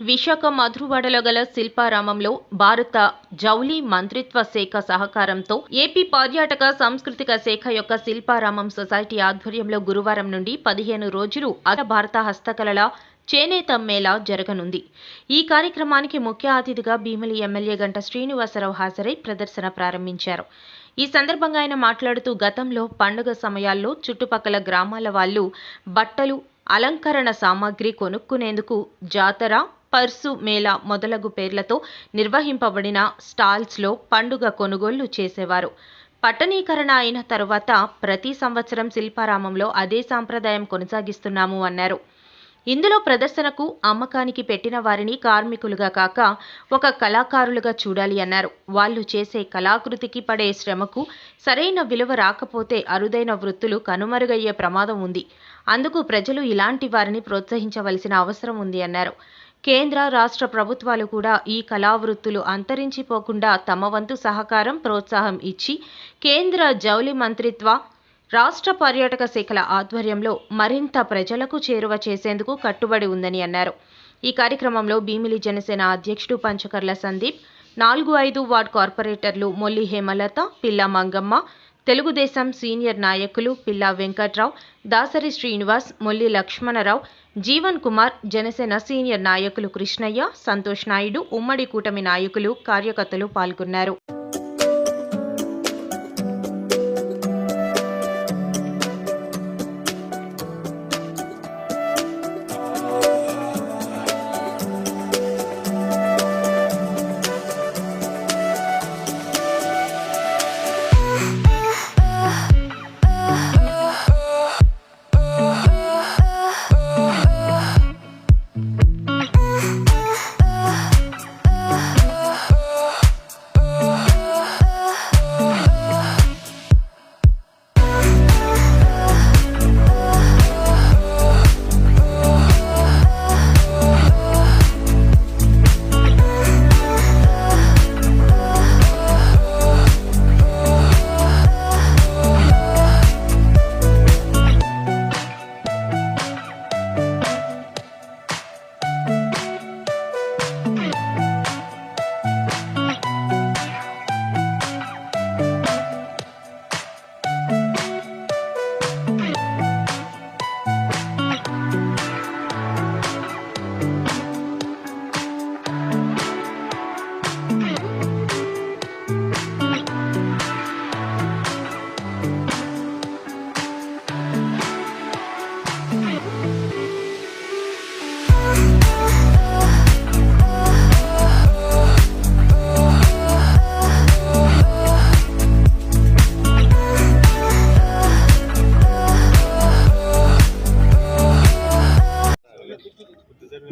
విశాఖ మధురవాడలో గల శిల్పారామంలో భారత జౌలి మంత్రిత్వ శాఖ సహకారంతో ఏపీ పర్యాటక సాంస్కృతిక శాఖ యొక్క శిల్పారామం సొసైటీ ఆధ్వర్యంలో గురువారం నుండి పదిహేను రోజులు అఖిల భారత హస్తకళల చేనేత మేళా జరగనుంది. ఈ కార్యక్రమానికి ముఖ్య అతిథిగా భీమిలి ఎమ్మెల్యే గంట శ్రీనివాసరావు హాజరై ప్రదర్శన ప్రారంభించారు. ఈ సందర్భంగా ఆయన మాట్లాడుతూ గతంలో పండుగ సమయాల్లో చుట్టుపక్కల గ్రామాల వాళ్ళు బట్టలు అలంకరణ సామాగ్రి కొనుక్కునేందుకు జాతర పర్సు మేళా మొదలగు పేర్లతో నిర్వహింపబడిన స్టాల్స్లో పండుగ కొనుగోళ్ళు చేసేవారు. పట్టణీకరణ అయిన తరువాత ప్రతి సంవత్సరం శిల్పారామంలో అదే సాంప్రదాయం కొనసాగిస్తున్నాము అన్నారు. ఇందులో ప్రదర్శనకు అమ్మకానికి పెట్టిన వారిని కార్మికులుగా కాక ఒక కళాకారులుగా చూడాలి అన్నారు. వాళ్ళు చేసే కళాకృతికి పడే శ్రమకు సరైన విలువ రాకపోతే అరుదైన వృత్తులు కనుమరుగయ్యే ప్రమాదం ఉంది. అందుకు ప్రజలు ఇలాంటి వారిని ప్రోత్సహించవలసిన అవసరం ఉంది అన్నారు. కేంద్ర రాష్ట్ర ప్రభుత్వాలు కూడా ఈ కళావృత్తులు అంతరించిపోకుండా తమ వంతు సహకారం ప్రోత్సాహం ఇచ్చి కేంద్ర జౌలి మంత్రిత్వ రాష్ట్ర పర్యాటక శాఖల ఆధ్వర్యంలో మరింత ప్రజలకు చేరువ చేసేందుకు కట్టుబడి ఉందని అన్నారు. ఈ కార్యక్రమంలో భీమిలి జనసేన అధ్యక్షుడు పంచకర్ల సందీప్ నాలుగు ఐదు వార్డ్ కార్పొరేటర్లు మొల్లి హేమలత పిల్ల మంగమ్మ తెలుగుదేశం సీనియర్ నాయకులు పిల్లా వెంకట్రావు దాసరి శ్రీనివాస్ మొల్లి లక్ష్మణరావు జీవన్ కుమార్ జనసేన సీనియర్ నాయకులు కృష్ణయ్య సంతోష్ నాయుడు ఉమ్మడి కూటమి నాయకులు కార్యకర్తలు పాల్గొన్నారు.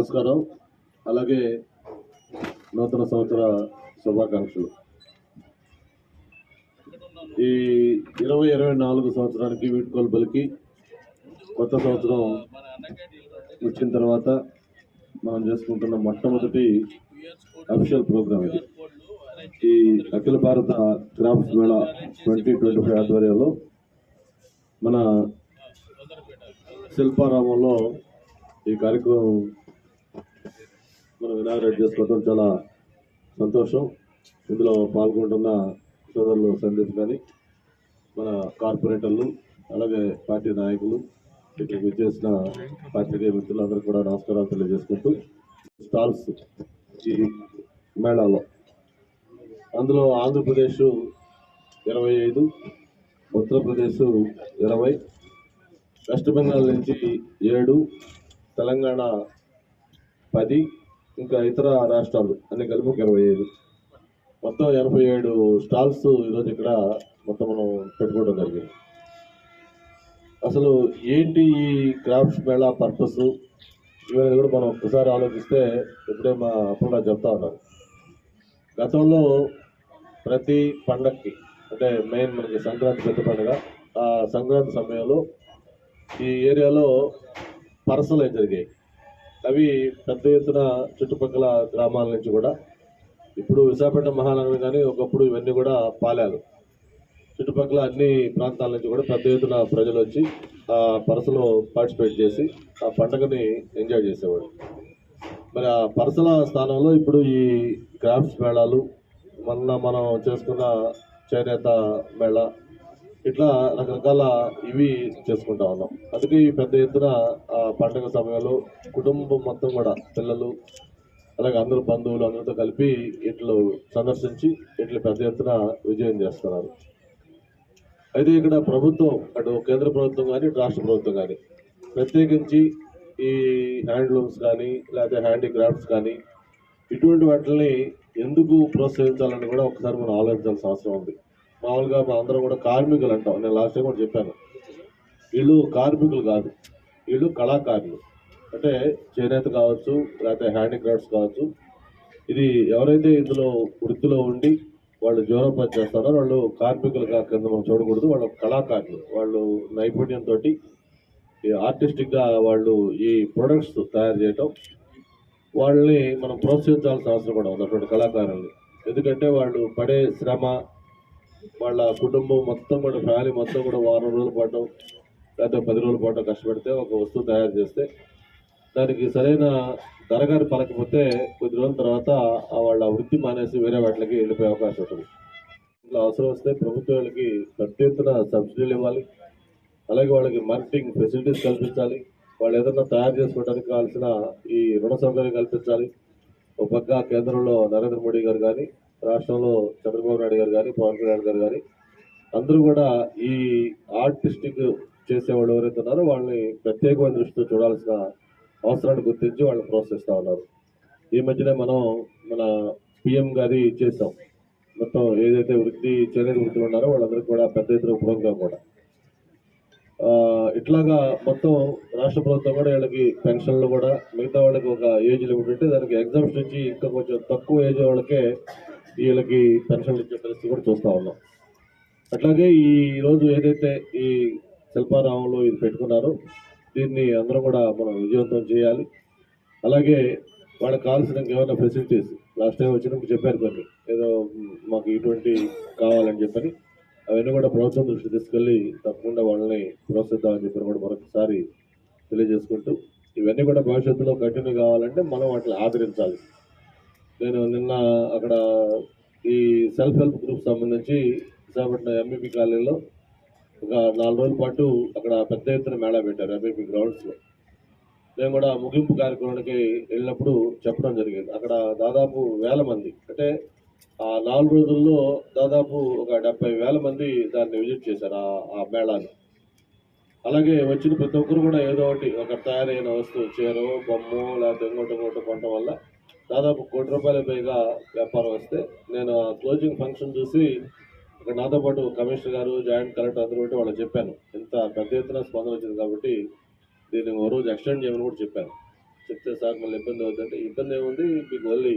నమస్కారం. అలాగే నూతన సంవత్సర శుభాకాంక్షలు. ఈ ఇరవై ఇరవై నాలుగు సంవత్సరానికి వీడ్కోలు పలికి కొత్త సంవత్సరం వచ్చిన తర్వాత మనం చేసుకుంటున్న మొట్టమొదటి అఫీషియల్ ప్రోగ్రామ్ ఇది. ఈ అఖిల భారత crafts mela twenty twenty five ఆధ్వర్యంలో మన శిల్పారామంలో ఈ కార్యక్రమం మనం ఇనాగ్రేట్ చేసుకోవడం చాలా సంతోషం. ఇందులో పాల్గొంటున్న సోదరులు సందీప్ కానీ మన కార్పొరేటర్లు అలాగే పార్టీ నాయకులు ఇక్కడికి వచ్చేసిన పాత్రికేయ మిత్రులందరూ కూడా నమస్కారాలు తెలియజేసుకుంటూ స్టాల్స్ ఈ మేళాలో. అందులో ఆంధ్రప్రదేశ్ ఇరవై ఐదు ఉత్తరప్రదేశ్ ఇరవై వెస్ట్ బెంగాల్ నుంచి ఏడు తెలంగాణ పది ఇంకా ఇతర రాష్ట్రాలు అన్ని కలిపి ఒక ఇరవై ఐదు. మొత్తం ఎనభై ఏడు స్టాల్స్ ఈరోజు ఇక్కడ మొత్తం మనం పెట్టుకోవడం జరిగింది. అసలు ఏంటి ఈ క్రాఫ్ట్స్ మేళా పర్పస్? ఇవన్నీ కూడా మనం ఒక్కసారి ఆలోచిస్తే ఇప్పుడే మా అప్పుడు చెప్తా ఉన్నారు. గతంలో ప్రతి పండక్కి అంటే మెయిన్ మనకి సంక్రాంతి పెద్ద పండుగ ఆ సంక్రాంతి సమయంలో ఈ ఏరియాలో పరసలు అవి జరిగాయి. అవి పెద్ద ఎత్తున చుట్టుపక్కల గ్రామాల నుంచి కూడా. ఇప్పుడు విశాఖపట్నం మహానగరం కానీ ఒకప్పుడు ఇవన్నీ కూడా పాలాలు. చుట్టుపక్కల అన్ని ప్రాంతాల నుంచి కూడా పెద్ద ఎత్తున ప్రజలు వచ్చి ఆ పరసలో పార్టిసిపేట్ చేసి ఆ పండుగని ఎంజాయ్ చేసేవాడు మరి ఆ పరసల స్థానంలో ఇప్పుడు ఈ క్రాఫ్ట్స్ మేళాలు మొన్న మనం చేసుకున్న చేనేత మేళ ఇట్లా రకరకాల ఇవి చేసుకుంటా ఉన్నాం. అందుకే ఈ పెద్ద ఎత్తున పండుగ సమయంలో కుటుంబం మొత్తం కూడా పిల్లలు అలాగే అందరూ బంధువులు అందరితో కలిపి ఇట్లు సందర్శించి ఇట్లు పెద్ద ఎత్తున విజయం చేస్తున్నారు. అయితే ఇక్కడ ప్రభుత్వం అటు కేంద్ర ప్రభుత్వం కానీ ఇటు రాష్ట్ర ప్రభుత్వం కానీ ప్రత్యేకించి ఈ హ్యాండ్లూమ్స్ కానీ లేకపోతే హ్యాండీక్రాఫ్ట్స్ కానీ ఇటువంటి వాటిని ఎందుకు ప్రోత్సహించాలని కూడా ఒకసారి మనం ఆలోచించాల్సిన అవసరం ఉంది. మామూలుగా మా అందరం కూడా కార్మికులు అంటాం. నేను లాస్ట్ టైం కూడా చెప్పాను. వీళ్ళు కార్మికులు కాదు. వీళ్ళు కళాకారులు. అంటే చేనేత కావచ్చు లేకపోతే హ్యాండీక్రాఫ్ట్స్ కావచ్చు. ఇది ఎవరైతే ఇందులో వృత్తిలో ఉండి వాళ్ళు జీవనోపాధి చేస్తారో వాళ్ళు కార్మికులుగా కింద మనం చూడకూడదు. వాళ్ళు కళాకారులు. వాళ్ళు నైపుణ్యంతో ఈ ఆర్టిస్టిక్గా వాళ్ళు ఈ ప్రొడక్ట్స్ తయారు చేయటం వాళ్ళని మనం ప్రోత్సహించాల్సిన అవసరం కూడా ఉంది అటువంటి కళాకారుల్ని. ఎందుకంటే వాళ్ళు పడే శ్రమ వాళ్ళ కుటుంబం మొత్తం కూడా ఫ్యామిలీ మొత్తం కూడా వారం రోజుల పాటు లేకపోతే పది రోజుల పాటు కష్టపడితే ఒక వస్తువు తయారు చేస్తే దానికి సరైన ధరగారు పలకపోతే కొద్ది రోజుల తర్వాత వాళ్ళ వృత్తి మానేసి వేరే వాటికి వెళ్ళిపోయే అవకాశం ఉంటుంది. ఇట్లా అవసరం వస్తే ప్రభుత్వం వాళ్ళకి పెద్ద ఎత్తున సబ్సిడీలు ఇవ్వాలి. అలాగే వాళ్ళకి మార్కెటింగ్ ఫెసిలిటీస్ కల్పించాలి. వాళ్ళు ఏదైనా తయారు చేసుకోవడానికి కావాల్సిన ఈ రుణ సౌకర్యం కల్పించాలి. ఒక పక్క కేంద్రంలో నరేంద్ర మోడీ గారు కానీ రాష్ట్రంలో చంద్రబాబు నాయుడు గారు కానీ పవన్ కళ్యాణ్ గారు కానీ అందరూ కూడా ఈ ఆర్టిస్టిక్ చేసేవాళ్ళు ఎవరైతే ఉన్నారో వాళ్ళని ప్రత్యేకమైన దృష్టితో చూడాల్సిన అవసరాన్ని గుర్తించి వాళ్ళని ప్రోత్సహిస్తూ ఉన్నారు. ఈ మధ్యనే మనం మన పిఎం గారి చేసాం మొత్తం ఏదైతే వృత్తి చేనేత వృత్తులు ఉన్నారో వాళ్ళందరికీ కూడా పెద్ద ఎత్తున ఉపయోగంగా కూడా. ఇట్లాగా మొత్తం రాష్ట్ర ప్రభుత్వం కూడా వీళ్ళకి పెన్షన్లు కూడా మిగతా వాళ్ళకి ఒక ఏజ్ లిమిట్ ఉంటే దానికి ఎగ్జామ్స్ నుంచి ఇంకా కొంచెం తక్కువ ఏజ్ వాళ్ళకే వీళ్ళకి పెన్షన్లు ఇచ్చే పరిస్థితి కూడా చూస్తూ ఉన్నాం. అట్లాగే ఈరోజు ఏదైతే ఈ శిల్పారామంలో ఇది పెట్టుకున్నారో దీన్ని అందరూ కూడా మనం విజయవంతం చేయాలి. అలాగే వాళ్ళకి కావాల్సిన ఏమైనా ఫెసిలిటీస్ లాస్ట్ టైం వచ్చినప్పుడు చెప్పారు కొన్ని. ఏదో మాకు ఇటువంటి కావాలని చెప్పని. అవన్నీ కూడా ప్రభుత్వం దృష్టి తీసుకెళ్ళి తప్పకుండా వాళ్ళని ప్రోత్సహిద్దామని చెప్పి కూడా మరొకసారి తెలియజేసుకుంటూ ఇవన్నీ కూడా భవిష్యత్తులో కంటిన్యూ కావాలంటే మనం వాటిని ఆదరించాలి. నేను నిన్న అక్కడ ఈ సెల్ఫ్ హెల్ప్ గ్రూప్ సంబంధించి విశాఖపట్నం ఎంఈపీ కాలనీలో ఒక నాలుగు రోజుల పాటు అక్కడ పెద్ద ఎత్తున మేళా పెట్టారు ఎంఈపీ గ్రౌండ్స్లో నేను కూడా ముగింపు కార్యక్రమానికి వెళ్ళినప్పుడు చెప్పడం జరిగింది. అక్కడ దాదాపు వేల మంది అంటే ఆ నాలుగు రోజుల్లో దాదాపు ఒక డెబ్బై వేల మంది దాన్ని విజిట్ చేశారు ఆ- మేళాని. అలాగే వచ్చిన ప్రతి ఒక్కరు కూడా ఏదో ఒకటి ఒక తయారైన వస్తువు చీరో బొమ్మో లేకపోతే ఇంకోటి ఇంకోటి కొనడం వల్ల దాదాపు కోటి రూపాయల పైగా వ్యాపారం వస్తే నేను ఆ క్లోజింగ్ ఫంక్షన్ చూసి ఇక్కడ నాతో పాటు కమిషనర్ గారు జాయింట్ కలెక్టర్ అందరూ ఉంటే వాళ్ళకి చెప్పాను. ఇంత పెద్ద ఎత్తున స్పందన వచ్చింది కాబట్టి దీన్ని ఓ రోజు ఎక్స్టెండ్ చేయమని కూడా చెప్పాను. చెప్తే సార్ మళ్ళీ ఇబ్బంది అవుతుందంటే ఇబ్బంది ఏముంది? మీకు ఓన్లీ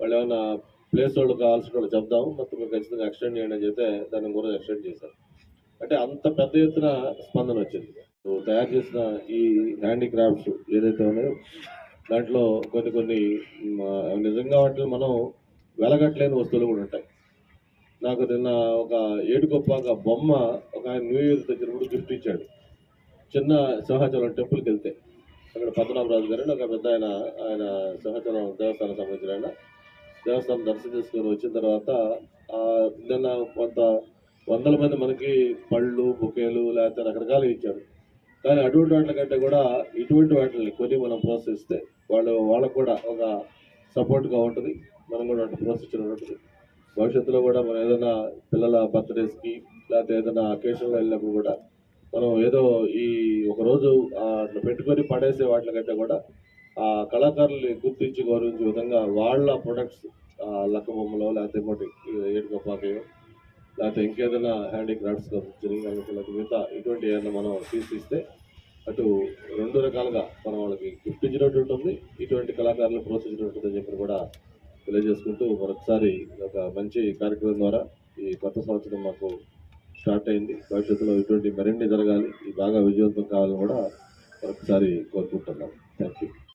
వాళ్ళు ఏమైనా ప్లేస్ వాళ్ళు కావాల్సిన వాళ్ళు చెప్దాము మొత్తం మీరు ఖచ్చితంగా ఎక్స్టెండ్ చేయండి అని చెప్తే దాన్ని కూడా ఎక్స్టెండ్ చేశారు. అంటే అంత పెద్ద ఎత్తున స్పందన వచ్చింది. తయారు చేసిన ఈ హ్యాండీక్రాఫ్ట్స్ ఏదైతే ఉన్నాయో దాంట్లో కొన్ని కొన్ని నిజంగా వాటిని మనం వెలగట్లేని వస్తువులు కూడా ఉంటాయి. నాకు నిన్న ఒక ఏడుకొప్పాక బొమ్మ ఒక ఆయన న్యూ ఇయర్ దగ్గర గిఫ్ట్ ఇచ్చాడు. చిన్న సింహాచలం టెంపుల్కి వెళ్తే. అక్కడ పద్మనాభరాజు గారు ఒక పెద్ద ఆయన ఆయన సింహాచలం దేవస్థానం సంబంధించిన ఆయన. దేవస్థానం దర్శనం చేసుకొని వచ్చిన తర్వాత నిన్న కొంత వందల మంది మనకి పళ్ళు బుకేలు లేకపోతే రకరకాలు ఇచ్చారు. కానీ అటువంటి వాటి కంటే కూడా ఇటువంటి వాటిని కొన్ని మనం ప్రోత్సహిస్తే వాళ్ళు వాళ్ళకు కూడా ఒక సపోర్ట్గా ఉంటుంది. మనం కూడా వాటిని ప్రోత్సహించడం ఉంటుంది భవిష్యత్తులో కూడా మనం ఏదైనా పిల్లల బర్త్డేస్కి లేకపోతే ఏదైనా అకేషన్లో వెళ్ళినప్పుడు కూడా మనం ఏదో ఈ ఒకరోజు అట్లా పెట్టుకొని పడేసే వాటి కూడా ఆ కళాకారుల్ని గుర్తించి గౌరవించే విధంగా వాళ్ళ ప్రొడక్ట్స్ లక్క బొమ్మలో లేకపోతే ఇంకోటి ఏడుకపాకయో లేకపోతే ఇంకేదైనా హ్యాండీక్రాఫ్ట్స్ సంబంధించినవి లేకపోతే మిగతా ఇటువంటి ఏదైనా మనం తీసిస్తే అటు రెండు రకాలుగా మనం వాళ్ళకి గిఫ్ట్ ఇచ్చినట్టు ఉంటుంది. ఇటువంటి కళాకారులు ప్రోత్సహించినట్టు ఉంటుందని చెప్పి కూడా తెలియజేసుకుంటూ మరొకసారి ఒక మంచి కార్యక్రమం ద్వారా ఈ కొత్త సంవత్సరం మాకు స్టార్ట్ అయింది. భవిష్యత్తులో ఇటువంటి మరిన్ని జరగాలి. ఈ బాగా విజయవంతం కావాలని కూడా మరొకసారి కోరుకుంటున్నాం.